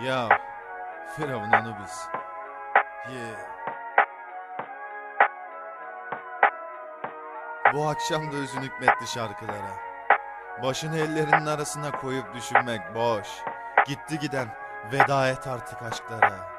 Ya Firavun onu biz. Yeah. Bu akşam da üzün hükmetti şarkılara. Başını ellerinin arasına koyup düşünmek boş. Gitti giden veda et artık aşklara.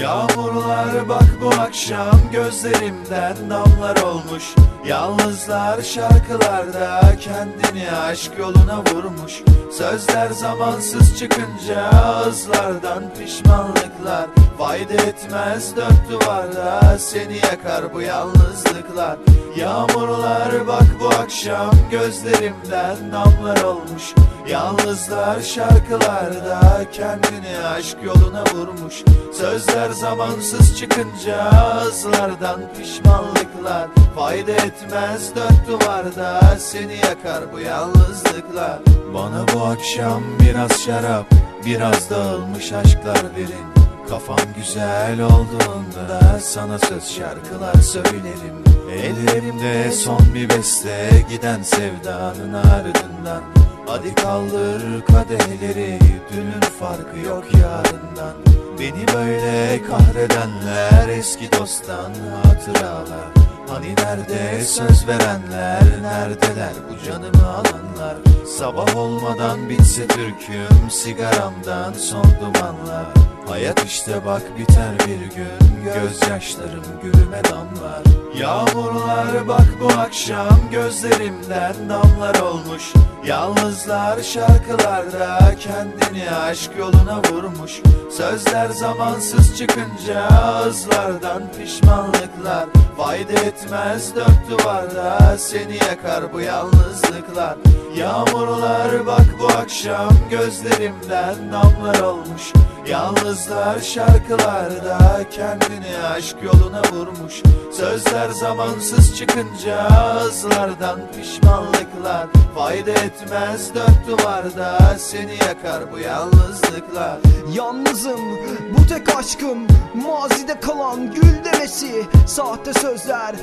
Yağmurlar bak bu akşam gözlerimden damlar olmuş. Yalnızlar şarkılarda kendini aşk yoluna vurmuş. Sözler zamansız çıkınca ağızlardan pişmanlıklar. Fayda etmez dört duvarda seni yakar bu yalnızlıklar. Yağmurlar bak akşam gözlerimden damlar olmuş. Yalnızlar şarkılarda kendini aşk yoluna vurmuş. Sözler zamansız çıkınca ağızlardan pişmanlıklar. Fayda etmez dört duvarda seni yakar bu yalnızlıklar. Bana bu akşam biraz şarap biraz dağılmış aşklar verin Kafam güzel olduğunda sana söz şarkılar söylerim. Ellerimde son bir beste giden sevdanın ardından. Hadi kaldır kadehleri dünün farkı yok yarından. Beni böyle kahredenler eski dosttan hatıralar Hani nerede söz verenler neredeler bu canımı alanlar? Sabah olmadan bitse türküm sigaramdan son dumanlar. Hayat işte bak biter bir gün Gözyaşlarım gülüme damlar. Yağmurlar bak bu akşam Gözlerimden damlar olmuş. Yalnızlar şarkılarda Kendini aşk yoluna vurmuş. Sözler zamansız çıkınca Ağızlardan pişmanlıklar Fayda etmez dört duvarda Seni yakar bu yalnızlıklar Yağmurlar bak bu akşam Gözlerimden damlar olmuş. Yalnızlar şarkılarda kendini aşk yoluna vurmuş. Sözler zamansız çıkınca ağızlardan pişmanlıklar. Fayda etmez dört duvarda seni yakar bu yalnızlıklar. Yalnızım bu tek aşkım Mazide kalan gül demesi Sahte sözler